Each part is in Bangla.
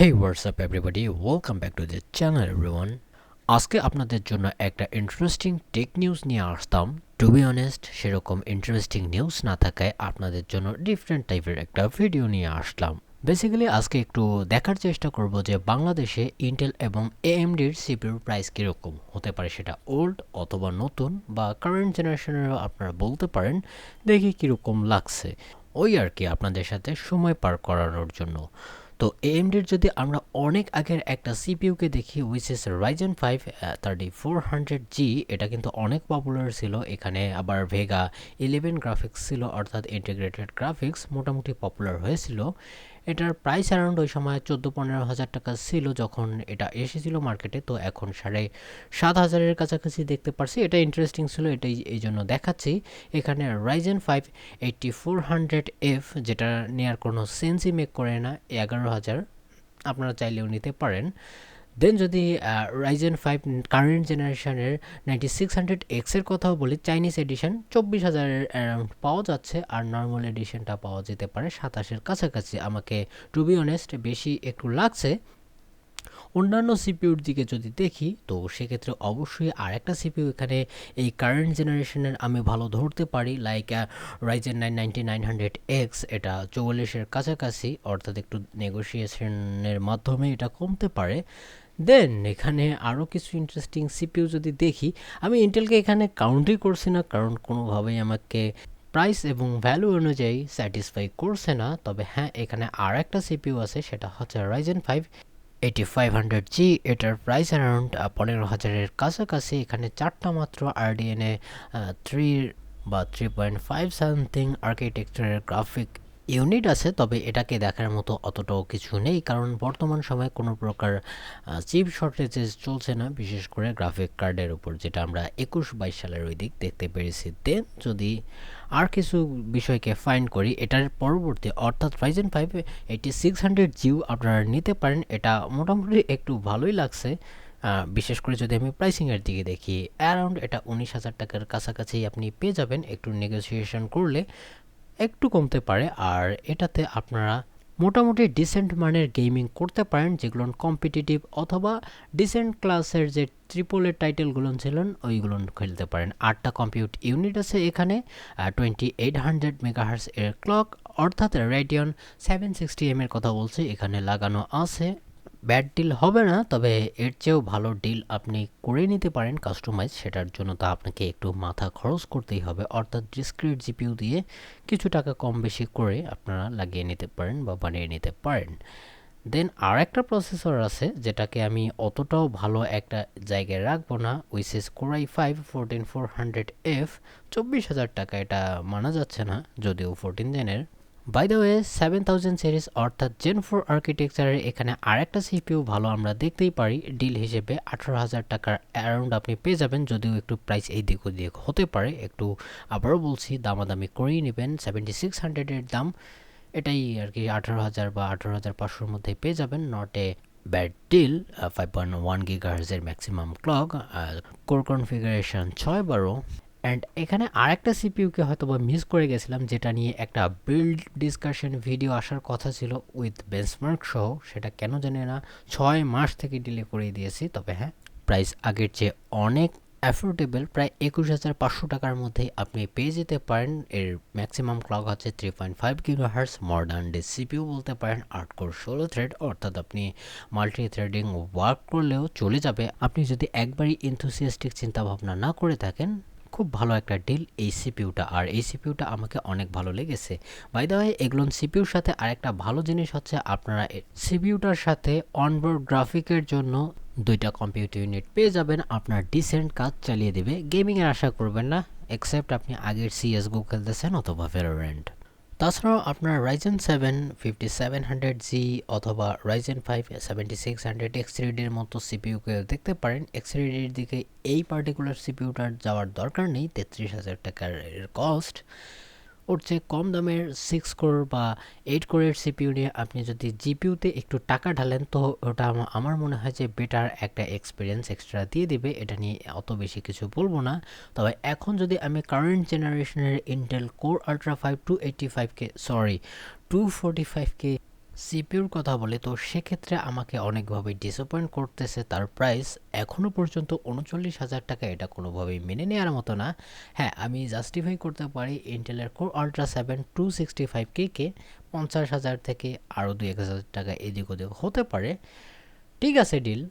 Hey what's up everybody welcome back to the channel everyone আজকে আপনাদের জন্য একটা ইন্টারেস্টিং টেক নিউজ নিয়ে আসতাম। টু বি অনেস্ট সেরকম ইন্টারেস্টিং নিউজ না থাকায় আপনাদের জন্য ডিফারেন্ট টাইপের একটা ভিডিও নিয়ে আসলাম। বেসিক্যালি আজকে একটু দেখার চেষ্টা করব যে বাংলাদেশে ইন্টেল এবং এএমডির সিপিউর প্রাইস কীরকম। হতে পারে সেটা ওল্ড অথবা নতুন, বা কারেন্ট জেনারেশনেরও আপনারা বলতে পারেন, দেখি কীরকম লাগছে। ওই আর কি, আপনাদের সাথে সময় পার করানোর জন্য। তো এএমডির যদি আমরা অনেক আগের একটা সিপিইউকে দেখি which is Ryzen five thirty four hundred G এটা কিন্তু অনেক পপুলার ছিল। এখানে আবার ভেগা ইলেভেন গ্রাফিক্স ছিল, অর্থাৎ ইন্টিগ্রেটেড গ্রাফিক্স মোটামুটি পপুলার হয়েছিল। এটার প্রাইস অ্যারাউন্ড ওই সময় চোদ্দ পনেরো হাজার টাকা ছিল যখন এটা এসেছিল মার্কেটে তো এখন সাড়ে সাত হাজারের কাছাকাছি দেখতে পারছি। এটা ইন্টারেস্টিং ছিল, এটাই এই জন্য দেখাচ্ছি। এখানে Ryzen five eighty four hundred F যেটা নেওয়ার কোনো সেন্সই মেক করে না, এগারো হাজার। আপনারা চাইলেও নিতে পারেন। দেন যদি রাইজেন ফাইভ কারেন্ট জেনারেশনের নাইনটি সিক্স হান্ড্রেড এক্সের কথাও বলি চাইনিজ এডিশন চব্বিশ হাজারের অ্যারাউন্ড পাওয়া যাচ্ছে। আর নর্মাল এডিশনটা পাওয়া যেতে পারে সাতাশের কাছাকাছি। আমাকে টু বি অনেস্ট বেশি একটু লাগছে। অন্যান্য সিপিউর দিকে যদি দেখি, তো সেক্ষেত্রে অবশ্যই আরেকটা সিপিউ এখানে এই কারেন্ট জেনারেশনের আমি ভালো ধরতে পারি। Like Ryzen nine ninety nine hundred X এটা চৌয়াল্লিশের কাছাকাছি। অর্থাৎ একটু নেগোসিয়েশনের মাধ্যমে এটা কমতে পারে। দেন এখানে আরও কিছু ইন্টারেস্টিং সিপিউ যদি দেখি, আমি ইন্টেলকে এখানে কাউন্টই করছি না, কারণ কোনোভাবেই আমাকে প্রাইস এবং ভ্যালু অনুযায়ী স্যাটিসফাই করছে না। তবে হ্যাঁ এখানে আর একটা সিপিউ আছে, সেটা হচ্ছে Ryzen five eighty five hundred G এটার প্রাইস অ্যারাউন্ড পনেরো হাজারের কাছাকাছি। এখানে চারটা মাত্র আরডিএনএ থ্রি বা থ্রি পয়েন্ট ফাইভ সামথিং আর্কিটেকচারের গ্রাফিক ইউনিট আছে, তবে এটাকে দেখার মতো অতটাও কিছু নেই, কারণ বর্তমান সময়ে কোনো প্রকার চিপ শর্টেজেস চলছে না, বিশেষ করে গ্রাফিক কার্ডের উপর, যেটা আমরা একুশ বাইশ সালের ওই দিক দেখতে পেরেছি। দেন যদি আর কিছু বিষয়কে ফাইন্ড করি, এটার পরবর্তী, অর্থাৎ Ryzen five eighty six hundred Jio আপনারা নিতে পারেন, এটা মোটামুটি একটু ভালোই লাগছে। বিশেষ করে যদি আমি প্রাইসিংয়ের দিকে দেখি অ্যারাউন্ড এটা উনিশ হাজার টাকার কাছাকাছি আপনি পেয়ে যাবেন, একটু নেগোসিয়েশন করলে। একটু কমতে পারে আর এটাতে আপনারা মোটামুটি ডিসেন্ট মানের গেমিং করতে পারেন, যেগুলো কম্পিটিটিভ অথবা ডিসেন্ট ক্লাসের যে ট্রিপলের টাইটেলগুলো ছিলেন ওইগুলো খেলতে পারেন। আটটা কম্পিউট ইউনিট আছে এখানে টোয়েন্টি এইট হান্ড্রেড মেগাহার্স এর ক্লক অর্থাৎ রেডিয়ন সেভেন সিক্সটি এম এর কথা বলছি, এখানে লাগানো আছে। ব্যাড ডিল হবে না, তবে এর চেয়েও ভালো ডিল আপনি করে নিতে পারেন, কাস্টমাইজ সেটার জন্য তা আপনাকে একটু মাথা খরচ করতেই হবে। অর্থাৎ ডিসক্রিট জিপিউ দিয়ে কিছু টাকা কম বেশি করে আপনারা লাগিয়ে নিতে পারেন বা বানিয়ে নিতে পারেন। দেন আর একটা প্রসেসর আছে, যেটাকে আমি অতটাও ভালো একটা জায়গায় রাখব না উইস ইস core i five fourteen four hundred F চব্বিশ হাজার টাকা, এটা মানা যাচ্ছে না, যদিও fourteen জেনের by the way seven thousand series অর্থাৎ জেন ফোর আর্কিটেকচারের এখানে আরেকটা সিপিউ ভালো আমরা দেখতেই পারি। ডিল হিসেবে আঠারো হাজার টাকার অ্যারাউন্ড আপনি পেয়ে যাবেন, যদিও একটু প্রাইস এই দিক ওদিক হতে পারে। একটু আবারও বলছি, দামাদামি করেই নেবেন। সেভেন্টি সিক্স হান্ড্রেডের দাম, এটাই আর কি আঠারো হাজার বা আঠারো হাজার পাঁচশোর মধ্যে পেয়ে যাবেন। Not a bad deal five point one গিগার্সের maximum clock core configuration ছয় বারো। অ্যান্ড এখানে আরেকটা সিপিউকে হয়তো বা মিস করে গেছিলাম, যেটা নিয়ে একটা বিল্ড ডিসকাশন ভিডিও আসার কথা ছিল উইথ বেঞ্চমার্ক সহ। সেটা কেন জানি না, ছয় মাস থেকে ডিলে করে দিয়েছি, তবে হ্যাঁ প্রাইস আগের চেয়ে অনেক অ্যাফোর্ডেবল প্রায় একুশ হাজার পাঁচশো টাকার মধ্যেই আপনি পেয়ে যেতে পারেন। এর ম্যাক্সিমাম ক্লক হচ্ছে three point five kilo hertz modern day CPU বলতে পারেন আট কোর ষোলো থ্রেড অর্থাৎ আপনি মাল্টি থ্রেডিং ওয়ার্ক করলেও চলে যাবে। আপনি যদি একবারই ইনথুসিয়াস্টিক চিন্তাভাবনা না করে থাকেন খুব ভালো একটা ডিল এই সিপিউটা আর এই সিপিউটা আমাকে অনেক ভালো লেগেছে। বাই দা ওয়ে এগুলোন সিপিউর সাথে আরেকটা ভালো জিনিস হচ্ছে আপনারা সিপিউটার সাথে অনবোর্ড গ্রাফিকের জন্য দুইটা কম্পিউটার ইউনিট পেয়ে যাবেন। আপনার ডিসেন্ট কাজ চালিয়ে দেবে। গেমিংয়ের আশা করবেন না এক্সেপ্ট আপনি আগের সিএসগো খেলতেছেন অথবা ফেরোরেন্ট তাছাড়াও আপনার Ryzen seven fifty seven hundred G অথবা Ryzen five seventy six hundred X থ্রিডির মতো সিপিউকে দেখতে পারেন। এক্স থ্রিডির দিকে এই পার্টিকুলার সিপিউটার যাওয়ার দরকার নেই, তেত্রিশ হাজার টাকার কস্ট ওর চেয়ে কম দামের সিক্স কোর বা এইট কোরের সিপিউ নিয়ে আপনি যদি জিপিউতে একটু টাকা ঢালেন, তো ওটা আমার মনে হয় যে বেটার একটা এক্সপিরিয়েন্স এক্সট্রা দিয়ে দিবে। এটা নিয়ে অত বেশি কিছু বলব না। তবে এখন যদি আমি কারেন্ট জেনারেশনের Intel core ultra five two eighty ফাইভকে sorry two forty ফাইভকে সিপিউর কথা বলে, তো সেক্ষেত্রে আমাকে অনেকভাবে ডিসঅ্যাপয়েন্ট করতেছে। তার প্রাইস এখনও পর্যন্ত উনচল্লিশ হাজার টাকা, এটা কোনোভাবেই মেনে নেওয়ার মতো না। হ্যাঁ আমি জাস্টিফাই করতে পারি ইন্টেলের core ultra seven two sixty five কে পঞ্চাশ হাজার থেকে আরও দুই এক হাজার টাকা এদিক ওদিক হতে পারে। ঠিক আছে ডিল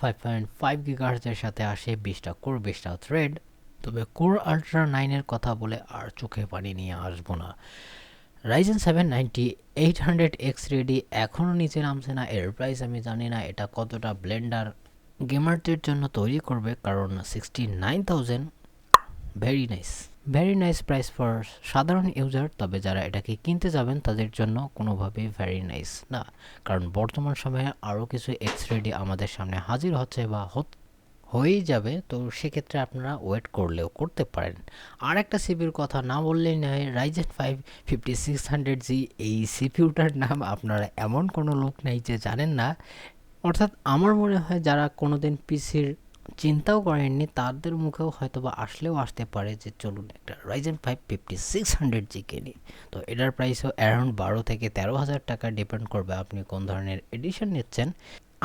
ফাইভ পয়েন্ট ফাইভ গিগাহার্জের সাথে আসে, বিশটা কোর বিশটা থ্রেড তবে কোর আলট্রা নাইনের কথা বলে আর চোখে পানি নিয়ে আসব না। Ryzen seven ninety eight hundred X ready এখনও নিচে নামছে না। এর প্রাইস আমি জানি না এটা কতটা ব্লেন্ডার গেমারদের জন্য তৈরি করবে, কারণ sixty nine thousand very nice very nice price for সাধারণ ইউজার তবে যারা এটাকে কিনতে যাবেন, তাদের জন্য কোনোভাবেই ভেরি নাইস না। কারণ বর্তমান সময়ে আরও কিছু এক্স রেডি আমাদের সামনে হাজির হচ্ছে বা হয়েই যাবে, তো সেক্ষেত্রে আপনারা ওয়েট করলেও করতে পারেন। আর একটা সিপিউর কথা না বললেই নয় Ryzen five fifty six hundred G এই সিপিউটার নাম আপনারা এমন কোনো লোক নেই যে জানেন না। অর্থাৎ আমার মনে হয় যারা কোনোদিন পিসির চিন্তাও করেননি, তাদের মুখেও হয়তো বা আসলেও আসতে পারে যে চলুন একটা Ryzen five fifty six hundred G কিনি। তো এটার প্রাইসও অ্যারাউন্ড বারো থেকে তেরো হাজার টাকা ডিপেন্ড করবে আপনি কোন ধরনের এডিশন নিচ্ছেন।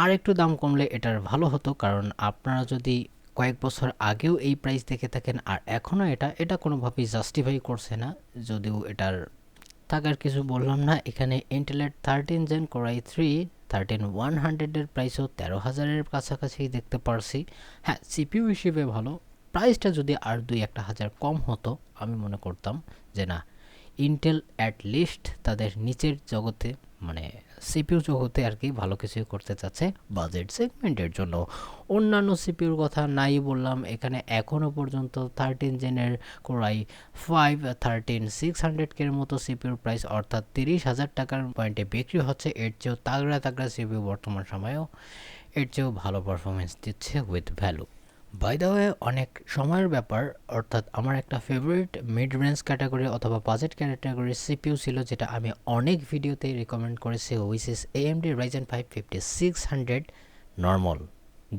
আর একটু দাম কমলে এটার ভালো হতো, কারণ আপনারা যদি কয়েক বছর আগেও এই প্রাইস দেখে থাকেন আর এখনও এটা এটা কোনোভাবেই জাস্টিফাই করছে না। যদিও এটার থাকার কিছু বললাম না, এখানে ইন্টেলের thirteen gen core i three thirteen one হান্ড্রেডের প্রাইসও তেরো হাজারের কাছাকাছি দেখতে পারছি। হ্যাঁ সিপিউ হিসেবে ভালো প্রাইসটা যদি আর দুই একটা হাজার কম হতো, আমি মনে করতাম যে না ইন্টেল অ্যাট লিস্ট তাদের নিচের জগতে মানে সিপিউ জগতে আর কি ভালো কিছু করতে চাচ্ছে বাজেট সেগমেন্টের জন্য। অন্যান্য সিপিউর কথা নাই বললাম, এখানে এখনও পর্যন্ত thirteen জেনের core i five thirteen six hundred কের মতো সিপিউর প্রাইস অর্থাৎ তিরিশ হাজার টাকার পয়েন্টে বিক্রি হচ্ছে, এর চেয়েও তাগড়া তাগড়া সিপিউ বর্তমান সময়েও এর চেয়েও ভালো পারফরমেন্স দিচ্ছে with value by the way অনেক সময়ের ব্যাপার, অর্থাৎ আমার একটা ফেভারিট মিড রেঞ্জ ক্যাটাগরি অথবা বাজেট ক্যাটাগরির সিপিউ ছিল, যেটা আমি অনেক ভিডিওতে রেকমেন্ড করেছি which is AMD Ryzen five fifty six hundred normal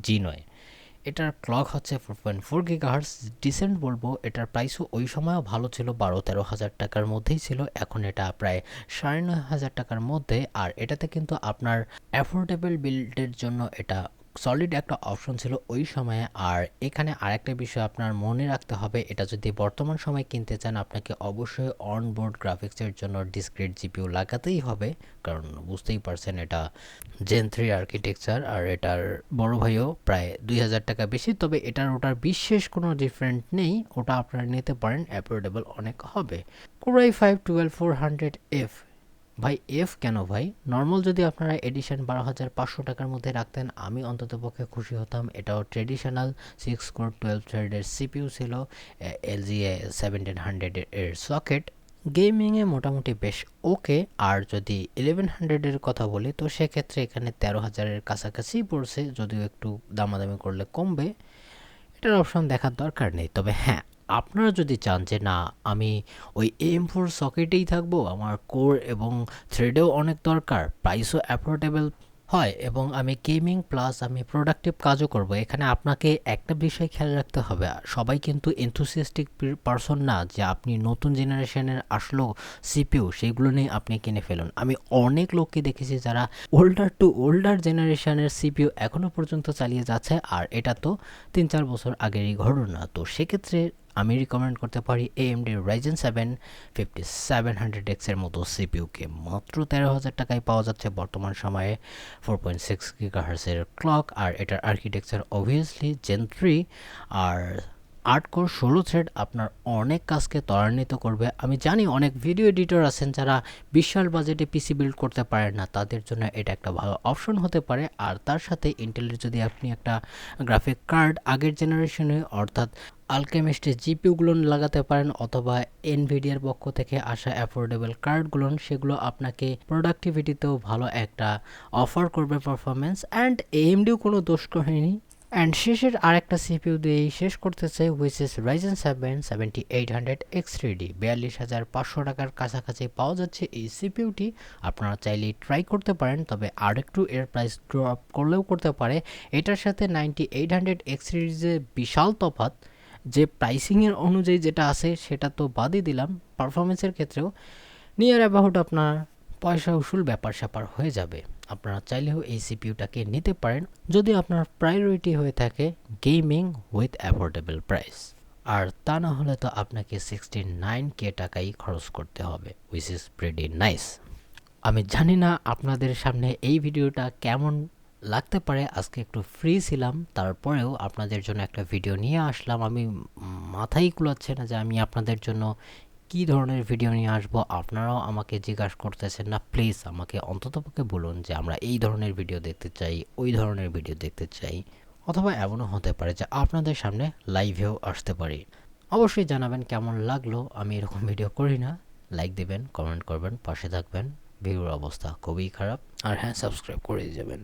G নয় এটার ক্লক হচ্ছে four point four gigahertz decent বলব, এটার প্রাইসও ওই সময়ও ভালো ছিল, বারো তেরো হাজার টাকার মধ্যেই ছিল, এখন এটা প্রায় সাড়ে নয় হাজার টাকার মধ্যে, আর এটাতে কিন্তু আপনার অ্যাফোর্ডেবল বিল্ডের জন্য এটা সলিড একটা অপশন ছিল ওই সময়ে। আর এখানে আরেকটা বিষয় আপনার মনে রাখতে হবে, এটা যদি বর্তমান সময় কিনতে চান, আপনাকে অবশ্যই অনবোর্ড গ্রাফিক্সের জন্য ডিসক্রিট জিপিউ লাগাতেই হবে। কারণ বুঝতেই পারছেন এটা জেন থ্রি আর্কিটেকচার আর এটার বড় ভাইও প্রায় দুই হাজার টাকা বেশি। তবে এটার ওটার বিশেষ কোনো ডিফারেন্ট নেই, ওটা আপনারা নিতে পারেন অ্যাফোর্ডেবল অনেক হবে। Core i five twelve four hundred F ভাই এফ কেন ভাই? নর্মাল যদি আপনারা এডিশন বারো হাজার পাঁচশো টাকার মধ্যে রাখতেন, আমি অন্তত পক্ষে খুশি হতাম। এটাও ট্রেডিশনাল সিক্স কোর টুয়েলভ থ্রেডের সিপিউ ছিল এলজি সেভেন্টিন হান্ড্রেডের এর সকেট গেমিংয়ে মোটামুটি বেশ ওকে আর যদি ইলেভেন হান্ড্রেডের কথা বলি, তো সেক্ষেত্রে এখানে তেরো হাজারের কাছাকাছি পড়ছে, যদিও একটু দামাদামি করলে কমবে। এটার অপশন দেখার দরকার নেই, তবে হ্যাঁ আপনারা যদি চান যে না, আমি ওই এম ফোর সকেটেই থাকব, আমার কোর এবং থ্রেডেও অনেক দরকার প্রাইসও অ্যাফোর্ডেবল হয় এবং আমি গেমিং প্লাস আমি প্রোডাক্টিভ কাজও করব, এখানে আপনাকে একটা বিষয় খেয়াল রাখতে হবে। সবাই কিন্তু এনথুসিয়াস্টিক পারসন না যে আপনি নতুন জেনারেশনের আসলো সিপিউ সেগুলো নিয়ে আপনি কিনে ফেলুন। আমি অনেক লোককে দেখেছি যারা ওল্ডার টু ওল্ডার জেনারেশনের সিপিউ এখনও পর্যন্ত চালিয়ে যাচ্ছে, আর এটা তো তিন চার বছর আগেরই ঘটনা। তো সেক্ষেত্রে আমি রিকমেন্ড করতে পারি AMD Ryzen seven fifty seven hundred এক্সের মতো সিপিউকে মাত্র তেরো হাজার টাকায় পাওয়া যাচ্ছে বর্তমান সময়ে ফোর পয়েন্ট সিক্স গিগাহার্সের ক্লক আর এটার আর্কিটেকচার অবভিয়াসলি জেন থ্রি আর আট কোর ষোলো থ্রেড আপনার অনেক কাজকে ত্বরান্বিত করবে। আমি জানি অনেক ভিডিও এডিটর আছেন যারা বিশাল বাজেটে পিসি বিল্ড করতে পারেন না, তাদের জন্য এটা একটা ভালো অপশন হতে পারে। আর তার সাথে ইন্টেলের যদি আপনি একটা গ্রাফিক কার্ড আগের জেনারেশনে অর্থাৎ আলকেমিস্টের জিপিউগুলো লাগাতে পারেন, অথবা এনভিডিয়ার পক্ষ থেকে আসা অ্যাফোর্ডেবল কার্ডগুলো সেগুলো আপনাকে প্রোডাক্টিভিটিতেও ভালো একটা অফার করবে পারফরমেন্স অ্যান্ড এএমডিও কোনো দোষ করেনি অ্যান্ড শেষের আরেকটা সিপিউ দিয়েই শেষ করতে চাই which is Ryzen seven seventy eight hundred X three বিয়াল্লিশ হাজার পাঁচশো টাকার কাছাকাছি পাওয়া যাচ্ছে এই সিপিউটি আপনারা চাইলে ট্রাই করতে পারেন, তবে আরেকটু এর প্রাইস ড্রপ করলেও করতে পারে। এটার সাথে নাইনটি এইট হান্ড্রেড এক্স সিরিজে বিশাল তফাত যে প্রাইসিংয়ের অনুযায়ী যেটা আছে সেটা তো বাদই দিলাম। পারফরমেন্সের ক্ষেত্রেও নিয়ার অ্যাবাউট আপনার পয়সা উসুল ব্যাপার স্যাপার হয়ে যাবে। আপনারা চাইলেও এই সিপিইউটাকে নিতে পারেন যদি আপনার প্রায়োরিটি হয়ে থাকে গেমিং উইথ অ্যাফোর্ডেবল প্রাইস আর তা না হলে তো আপনাকে সিক্সটি নাইন কে টাকাই খরচ করতে হবে উইচ ইজ প্রেডি নাইস আমি জানি না আপনাদের সামনে এই ভিডিওটা কেমন লাগতে পারে, আজকে একটু ফ্রি ছিলাম, তারপরেও আপনাদের জন্য একটা ভিডিও নিয়ে আসলাম। আমি মাথায় কুলাচ্ছে না যে আমি আপনাদের জন্য কী ধরনের ভিডিও নিয়ে আসব? আপনারাও আমাকে জিজ্ঞাসা করতেছেন না প্লিজ আমাকে অন্ততপক্ষে বলুন যে আমরা এই ধরনের ভিডিও দেখতে চাই, ওই ধরনের ভিডিও দেখতে চাই। অথবা এমনও হতে পারে যে আপনাদের সামনে লাইভেও আসতে পারি। অবশ্যই জানাবেন কেমন লাগল, আমি এরকম ভিডিও করি না। লাইক দেবেন কমেন্ট করবেন, পাশে থাকবেন, ভিউর অবস্থা খুবই খারাপ। আর হ্যাঁ সাবস্ক্রাইব করে যাবেন।